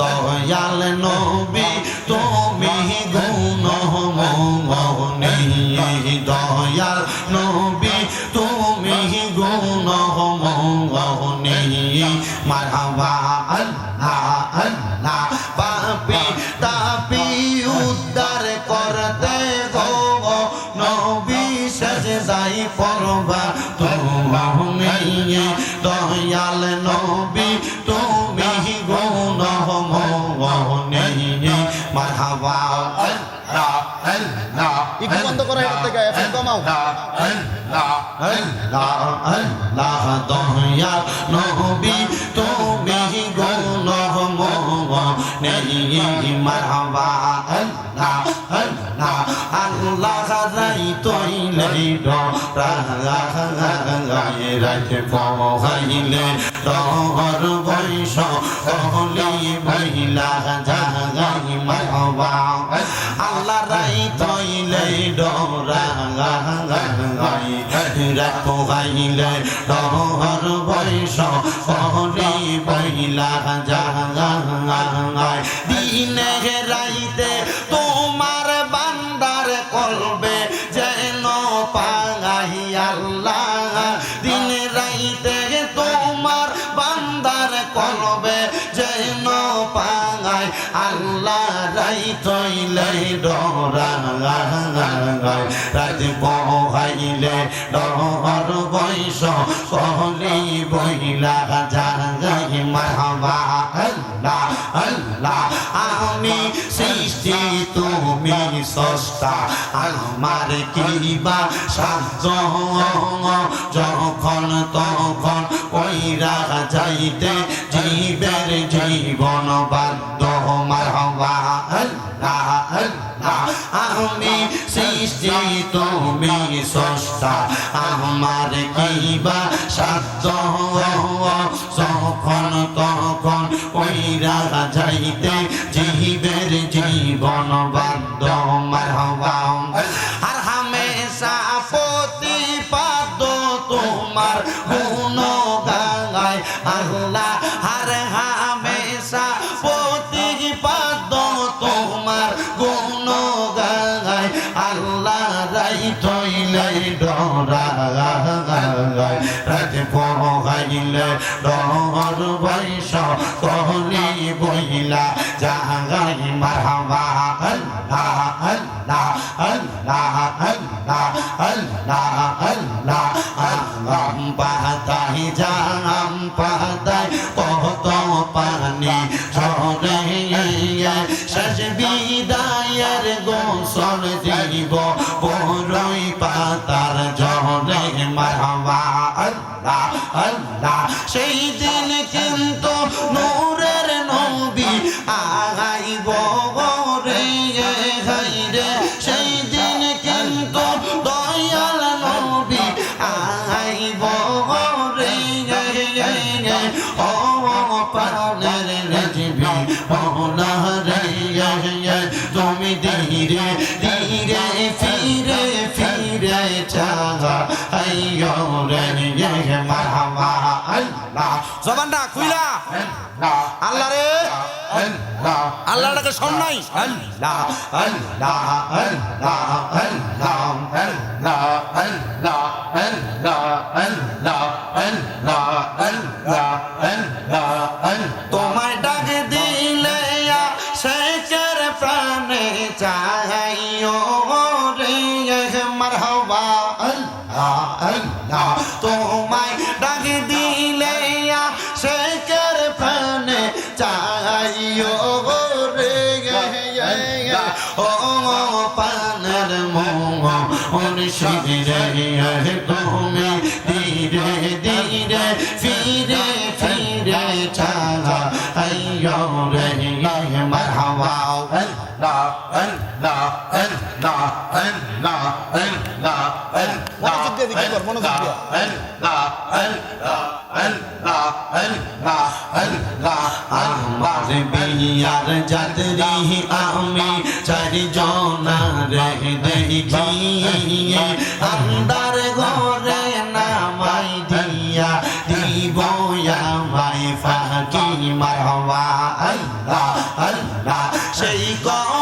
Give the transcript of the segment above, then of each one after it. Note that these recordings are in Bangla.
দয়াল নবী, তুমি গুণ মোহনী দয়াল নবী, তুমি গুণ মোহনী মারহাবা আল্লাহ আল্লাহ পাপি তাপি উদ্ধার করতে গো নবী, সাজদাই পরবা। তুমি দয়াল নবী মারহাবা আল্লাহ আল্লাহ একটু বন্ধ করো এটার থেকে এখন কমাও আল্লাহ আল্লাহ দয়া নবী তুমি গুণ নেই মারহাবা আল্লাহ আল্লাহ আল্লাহ রাই তৈলে রাই রাইতে পহাইলে তোর বৈশ হলি ভাইলা জাগাই মাবা আল্লাহ রাই তৈলে ডরা গাই রাখো গাইলে তোর বৈশ হলি ভাইলা জাগাই দিনে করবে যেন পাগাই আল্লাহ রাই তৈলে ডরাই রাতে পহাইলে ডর বৈশ কহলি বইলা আমার কিবা সাহায্য যখন তখন কইরা যাইতে জীবের জীবন বাধ্য মারহাবা আল্লাহ আমি সৃষ্টি তুমি সস্তা, আমার কিবা সাধ্য তখন কইরা যাইতে জীবের জীবন মারহাবা। আর হামেশা প্রতিপাদ তোমার গুণ আল্লাহ রাই তৈলে ডরা গায় রাতে পহাইলে ডর বৈশ পানি ঝরে শেষ ঝরে আল্লাহ আল্লাহ। সেই দিন কিন্তু নূরের নবী আগাইব রে হাই রে সেই দিন কিন্তু দয়াল নবী আগাইব রে ও পানের রেজবি ওনা রে তুমি ধীরে ধীরে, ফিরে ফিরে চাহা জবানটা খুইলা। আল্লাহ রে। আল্লাহটাকে শোন নাই আল্লাহ আল্লাহ আল্লাহ আল্লাহ আল্লাহ আল্লাহ আল্লাহ আল্লাহ আল্লাহ আল্লাহ আল্লাহ তোমায় ডাক দিলে শেখের প্রাণে চাইও রে মারহাবা। আল্লাহ আল্লাহ, তোমায় ডাক দিলে শেখের প্রাণে চাইও রে ও পানের মোহ শিরে তুমি ধীরে ধীরে, ফিরে ফিরে চালা কর মনোযোগ দিয়ে বিয়ার যাদরি আমি চারিজনা রে দেখি আন্দার ঘরে নামাই দিয়া দিব আমায় ফাঁকি মারবা আল্লাহ আল্লাহ সেই কম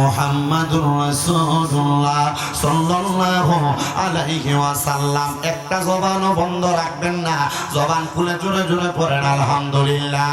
মুহাম্মাদুর রাসূলুল্লাহ সাল্লাল্লাহু আলাইহি ওয়াসাল্লাম। একটা জবানও বন্ধ রাখবেন না। জবান খুলে জোরে জোরে পড়েন, আলহামদুলিল্লাহ।